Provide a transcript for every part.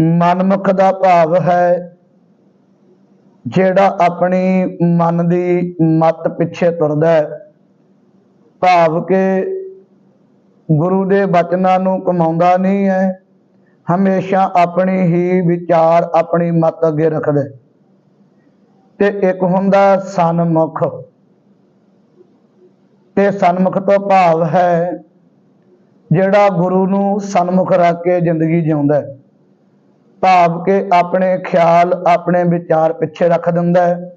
ਮਨਮੁਖ ਦਾ ਭਾਵ ਹੈ ਜਿਹੜਾ ਆਪਣੀ ਮਨ ਦੀ ਮਤ ਪਿੱਛੇ ਤੁਰਦਾ ਹੈ। ਭਾਵ ਕਿ ਗੁਰੂ ਦੇ ਬਚਨਾਂ ਨੂੰ ਕਮਾਉਂਦਾ ਨਹੀਂ ਹੈ। ਹਮੇਸ਼ਾ ਆਪਣੀ ਹੀ ਵਿਚਾਰ, ਆਪਣੀ ਮਤ ਅੱਗੇ ਰੱਖਦਾ ਤੇ ਇੱਕ ਹੁੰਦਾ ਸਨਮੁਖ। ਤੇ ਸਨਮੁਖ ਤੋਂ ਭਾਵ ਹੈ ਜਿਹੜਾ ਗੁਰੂ ਨੂੰ ਸਨਮੁਖ ਰੱਖ ਕੇ ਜ਼ਿੰਦਗੀ ਜਿਉਂਦਾ ਹੈ। ਭਾਵ ਕਿ ਆਪਣੇ ਖਿਆਲ, ਆਪਣੇ ਵਿਚਾਰ ਪਿੱਛੇ ਰੱਖ ਦਿੰਦਾ ਹੈ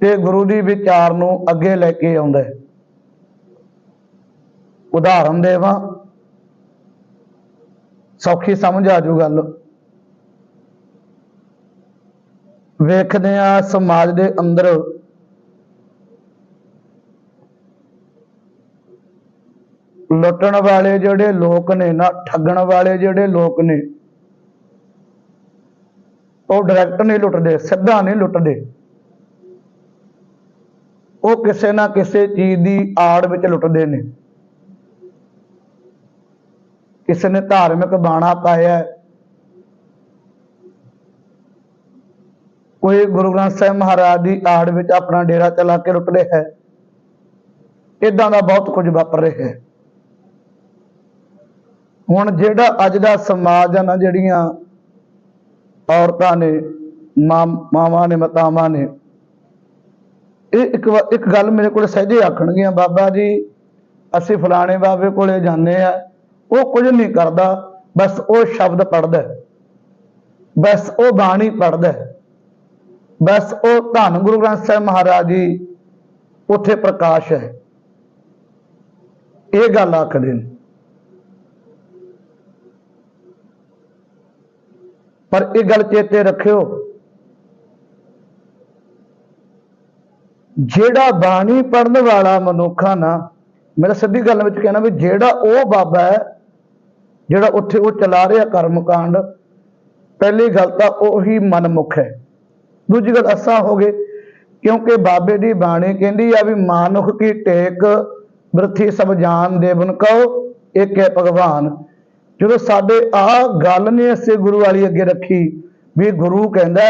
ਤੇ ਗੁਰੂ ਦੀ ਵਿਚਾਰ ਨੂੰ ਅੱਗੇ ਲੈ ਕੇ ਆਉਂਦਾ ਹੈ। ਉਦਾਹਰਨ ਦੇਵਾਂ। ਸੌਖੀ ਸਮਝ ਆ ਜੂ ਗੱਲ। ਵੇਖਦੇ ਆ ਸਮਾਜ ਦੇ ਅੰਦਰ ਲੁੱਟਣ ਵਾਲੇ ਜਿਹੜੇ ਲੋਕ ਨੇ ਨਾ, ਠੱਗਣ ਵਾਲੇ ਜਿਹੜੇ ਲੋਕ ਨੇ ਉਹ ਡਾਇਰੈਕਟ ਨਹੀਂ ਲੁੱਟਦੇ, ਸਿੱਧਾ ਨਹੀਂ ਲੁੱਟਦੇ। ਉਹ ਕਿਸੇ ਨਾ ਕਿਸੇ ਚੀਜ਼ ਦੀ ਆੜ ਵਿੱਚ ਲੁੱਟਦੇ ਨੇ। ਕਿਸੇ ਨੇ ਧਾਰਮਿਕ ਬਾਣਾ ਪਾਇਆ ਕੋਈ ਗੁਰੂ ਗ੍ਰੰਥ ਸਾਹਿਬ ਮਹਾਰਾਜ ਦੀ ਆੜ ਵਿੱਚ ਆਪਣਾ ਡੇਰਾ ਚਲਾ ਕੇ ਲੁੱਟ ਰਿਹਾ ਹੈ। ਇਦਾਂ ਦਾ ਬਹੁਤ ਕੁਝ ਵਾਪਰ ਰਿਹਾ ਹੈ। ਹੁਣ ਜਿਹੜਾ ਅੱਜ ਦਾ ਸਮਾਜ ਆ ਨਾ, ਜਿਹੜੀਆਂ ਔਰਤਾਂ ਨੇ, ਮਾਂ ਮਾਵਾਂ ਨੇ, ਮਤਾਵਾਂ ਨੇ। ਇਹ ਇੱਕ ਵਾ- ਇੱਕ ਗੱਲ ਮੇਰੇ ਕੋਲ ਸਹਿਜੇ ਆਖਣਗੀਆਂ, ਬਾਬਾ ਜੀ, ਅਸੀਂ ਫਲਾਣੇ ਬਾਬੇ ਕੋਲੇ ਜਾਂਦੇ ਆ, ਉਹ ਕੁਝ ਨਹੀਂ ਕਰਦਾ, ਬਸ ਉਹ ਸ਼ਬਦ ਪੜਦਾ ਬਸ ਉਹ ਬਾਣੀ ਪੜਦਾ ਬਸ ਉਹ ਧੰਨ ਗੁਰੂ ਗ੍ਰੰਥ ਸਾਹਿਬ ਮਹਾਰਾਜ ਜੀ, ਉੱਥੇ ਪ੍ਰਕਾਸ਼ ਹੈ। ਇਹ ਗੱਲ ਆਖਦੇ ਨੇ। ਪਰ ਇਹ ਗੱਲ ਚੇਤੇ ਰੱਖਿਓ। ਜਿਹੜਾ ਬਾਣੀ ਪੜਨ ਵਾਲਾ ਮਨੁੱਖਾ ਨਾ ਮੇਰਾ ਸਿੱਧੀ ਗੱਲ ਵਿੱਚ ਕਹਿਣਾ ਵੀ ਜਿਹੜਾ ਉਹ ਬਾਬਾ ਹੈ, ਜਿਹੜਾ ਉੱਥੇ ਉਹ ਚਲਾ ਰਿਹਾ ਕਰਮਕਾਂਡ, ਪਹਿਲੀ ਗੱਲ ਤਾਂ ਉਹੀ ਮਨਮੁਖ ਹੈ। ਦੂਜੀ ਗੱਲ ਅਸਾਂ ਹੋ ਗਏ, ਕਿਉਂਕਿ ਬਾਬੇ ਦੀ ਬਾਣੀ ਕਹਿੰਦੀ ਆ ਵੀ ਮਾਨੁਖ ਕੀ ਟੇਕ, ਬ੍ਰਥੀ ਸਭ ਜਾਨ ਦੇਵਨ ਕਉ ਇੱਕ ਹੈ ਭਗਵਾਨ। ਜਦੋਂ ਸਾਡੇ ਆਹ ਗੱਲ ਨੇ ਅਸੀਂ ਗੁਰੂ ਵਾਲੀ ਅੱਗੇ ਰੱਖੀ, ਵੀ ਗੁਰੂ ਕਹਿੰਦਾ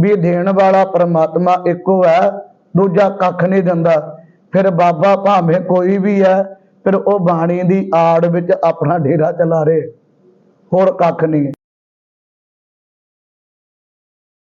ਵੀ ਦੇਣ ਵਾਲਾ ਪਰਮਾਤਮਾ ਇੱਕੋ ਹੈ, ਦੂਜਾ ਕੱਖ ਨਹੀਂ ਦਿੰਦਾ। ਫਿਰ ਬਾਬਾ ਭਾਵੇਂ ਕੋਈ ਵੀ ਹੈ, ਫਿਰ ਉਹ ਬਾਣੀ ਦੀ ਆੜ ਵਿੱਚ ਆਪਣਾ ਡੇਰਾ ਚਲਾ ਰਹੇ। ਹੋਰ ਕੱਖ ਨਹੀਂ।